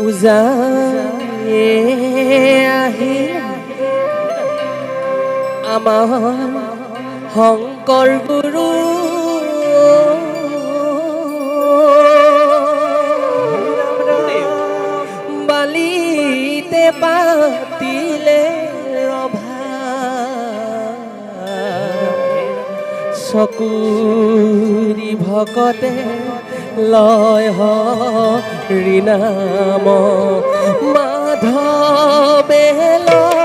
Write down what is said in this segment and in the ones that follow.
উজায়ে আহি আমার শংকৰ গুৰু বালিতে পাতিলে ৰভা চকুৰি ভকতে লয় হৰি মাধৱে লয়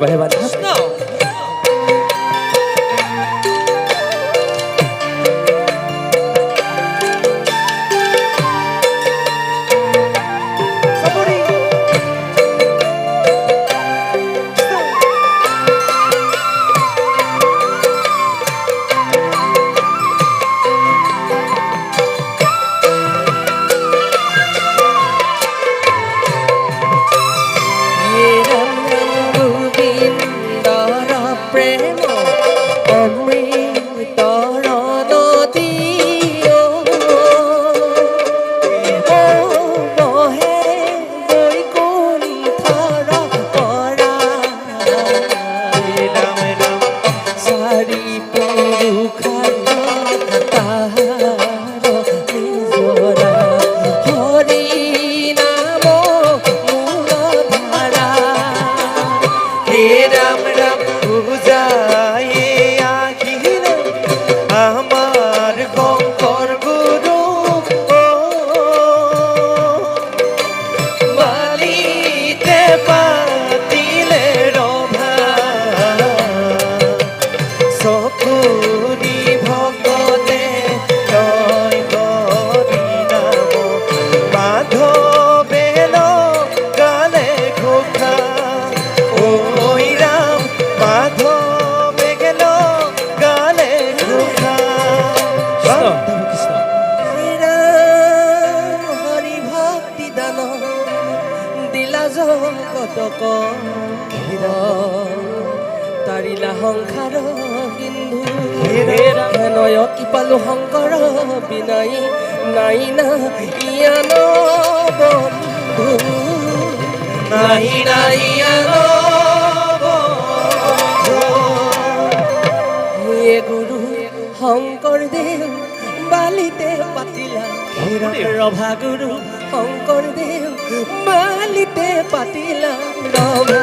बढ़े वाला বাঁধো বেলো কালে খোখা ওই রাম বাঁধো বেলো গালে খোখা হরি ভক্তি দান। দিলা তারিলা সংসার হিন্দু হেনয় কি পালো শংকৰ বিনাই নাই না ইয়ান বন্ধু। নাই না ইয়ান হে গুৰু শংকৰদেৱ বালিতে পাতিলা। ৰভা গুৰু শংকৰদেৱ বালিতে পাতিলা। ৰভা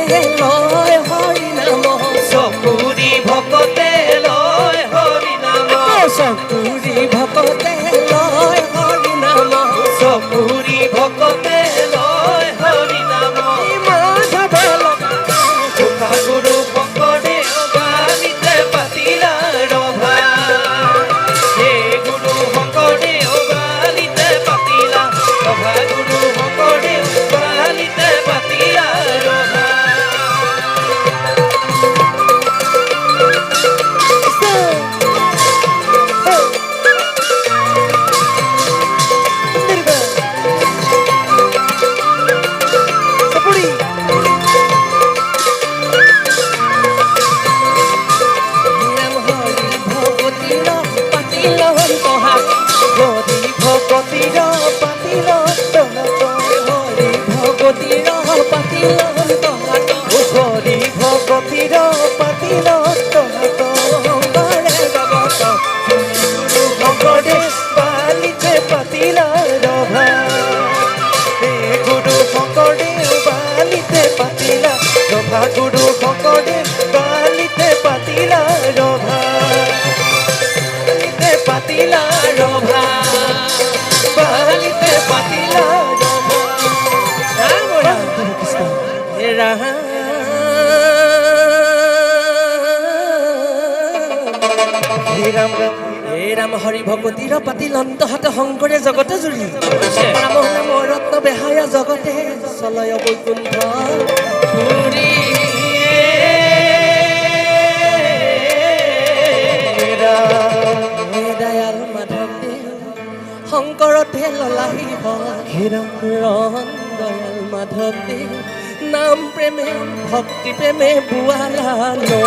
গুৰু শংকৰদেৱ বালিতে পাতিলা ৰভা বালিতে পাতিলা ৰভা বালিতে পাতিলা ৰভা ৰাম ৰাম ৰাম ৰাম হৰি ভগৱতীৰ পাতিল অন্তহাত শংকৰে জগত জুৰি ৰাম নাম ৰত্ন বেহায়া জগতে। চলয় বৈকুণ্ঠ। পুৰী দয়াল মাধৱ দেৱ শংকৰতে ললাহিব ৰণ দয়াল মাধৱদেৱ নাম প্ৰেমে ভক্তি প্ৰেমে বোৱালানো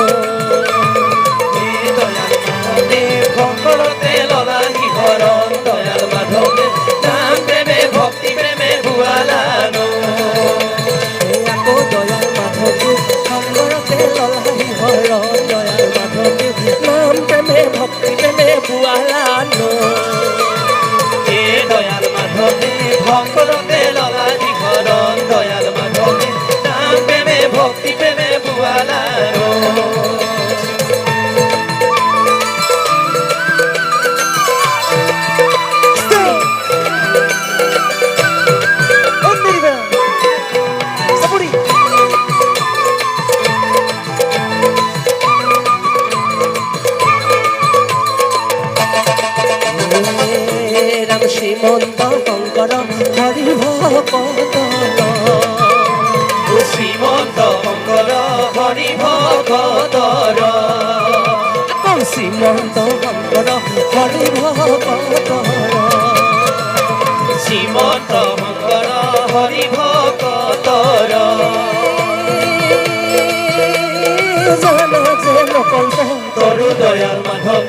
হে দয়াল মাধৱদেৱ শংকৰতে ললা শিৱৰণ দয়াল মাধৱদেৱ ভকত শ্ৰীমন্ত শংকৰ হৰি ভকতৰ আকৌ শ্ৰীমন্ত শংকৰ হৰি ভকত শ্ৰীমন্ত শংকৰ হৰি ভকতৰ জান যে দয়াল মাধৱদেৱ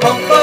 মাধৱদেৱ